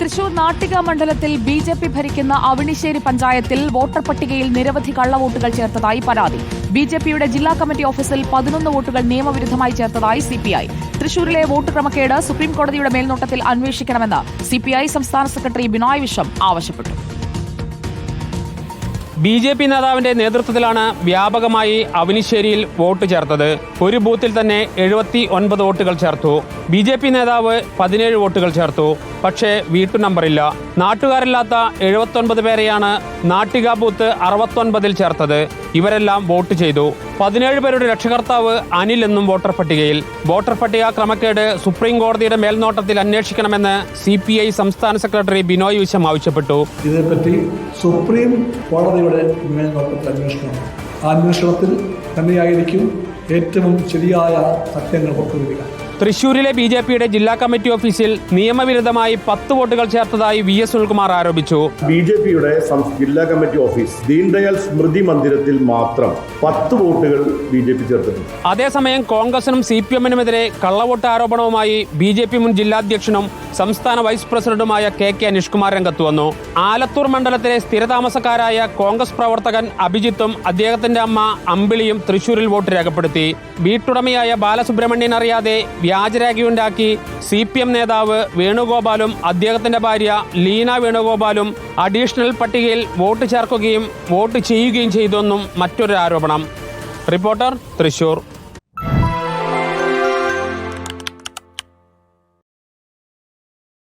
തൃശൂർ നാട്ടിക മണ്ഡലത്തിൽ B J P ഭരിക്കുന്ന അവണിശ്ശേരി പഞ്ചായത്തിൽ വോട്ടർ പട്ടികയിൽ നിരവധി കള്ളവോട്ടുകൾ ചേർത്തതായി പരാതി. ബി ജെ പിയുടെ ജില്ലാ കമ്മിറ്റി ഓഫീസിൽ പതിനൊന്ന് വോട്ടുകൾ നിയമവിരുദ്ധമായി ചേർത്തതായി സിപിഐ തൃശൂരിലെ വോട്ട് ക്രമക്കേട് സുപ്രീംകോടതിയുടെ മേൽനോട്ടത്തിൽ അന്വേഷിക്കണമെന്ന് സിപിഐ സംസ്ഥാന സെക്രട്ടറി ബിനോയ് വിശ്വം ആവശ്യപ്പെട്ടു. ബി ജെ പി നേതാവിന്റെ നേതൃത്വത്തിലാണ് വ്യാപകമായി അവനിശ്ശേരിയിൽ വോട്ട് ചേർത്തത്. ഒരു ബൂത്തിൽ തന്നെ എഴുപത്തി ഒൻപത് വോട്ടുകൾ ചേർത്തു. ബി ജെ പി നേതാവ് പതിനേഴ് വോട്ടുകൾ ചേർത്തു. പക്ഷേ വീട്ടു നമ്പറില്ല. നാട്ടുകാരില്ലാത്ത എഴുപത്തൊൻപത് പേരെയാണ് നാട്ടിക ബൂത്ത് അറുപത്തൊൻപതിൽ ചേർത്തത്. ഇവരെല്ലാം വോട്ട് ചെയ്തു. പതിനേഴ് പേരുടെ രക്ഷകർത്താവ് അനിൽ എന്നും വോട്ടർ പട്ടികയിൽ. വോട്ടർ പട്ടിക ക്രമക്കേട് സുപ്രീം കോടതിയുടെ മേൽനോട്ടത്തിൽ അന്വേഷിക്കണമെന്ന് സി പി ഐ സംസ്ഥാന സെക്രട്ടറി ബിനോയ് വിശ്വം ആവശ്യപ്പെട്ടു. ഇതേപ്പറ്റി സുപ്രീം കോടതിയുടെ മേൽനോട്ടത്തിൽ അന്വേഷണം. അന്വേഷണത്തിൽ തന്നെയായിരിക്കും ഏറ്റവും ശരിയായ സത്യങ്ങൾ പുറത്തുവരിക. തൃശൂരിലെ ബി ജെ പിയുടെ ജില്ലാ കമ്മിറ്റി ഓഫീസിൽ നിയമവിരുദ്ധമായി പത്ത് വോട്ടുകൾ ചേർത്തതായി വി എസ് സുനിൽകുമാർ ആരോപിച്ചു. ബി ജെ പിയുടെ ജില്ലാ കമ്മിറ്റി ഓഫീസ് ദീൻദയാൽ സ്മൃതി മന്ദിരത്തിൽ മാത്രം പത്ത് വോട്ടുകൾ ബി ജെ പി ചേർത്തിട്ടുണ്ട്. അതേസമയം കോൺഗ്രസിനും സി പി എമ്മിനുമെതിരെ കള്ളവോട്ട് ആരോപണവുമായി ബി ജെ പി മുൻ ജില്ലാധ്യക്ഷനും സംസ്ഥാന വൈസ് പ്രസിഡന്റുമായ കെ കെ അനിഷ്കുമാർ രംഗത്ത് വന്നു. ആലത്തൂർ മണ്ഡലത്തിലെ സ്ഥിരതാമസക്കാരായ കോൺഗ്രസ് പ്രവർത്തകൻ അഭിജിത്തും അദ്ദേഹത്തിന്റെ അമ്മ അമ്പിളിയും തൃശൂരിൽ വോട്ട് രേഖപ്പെടുത്തി. വീട്ടുടമയായ ബാലസുബ്രഹ്മണ്യൻ അറിയാതെ വ്യാജരേഖയുണ്ടാക്കി സി പി എം നേതാവ് വേണുഗോപാലും അദ്ദേഹത്തിന്റെ ഭാര്യ ലീന വേണുഗോപാലും അഡീഷണൽ പട്ടികയിൽ വോട്ട് ചേർക്കുകയും വോട്ട് ചെയ്യുകയും ചെയ്തെന്നും മറ്റൊരു ആരോപണം. റിപ്പോർട്ടർ തൃശൂർ.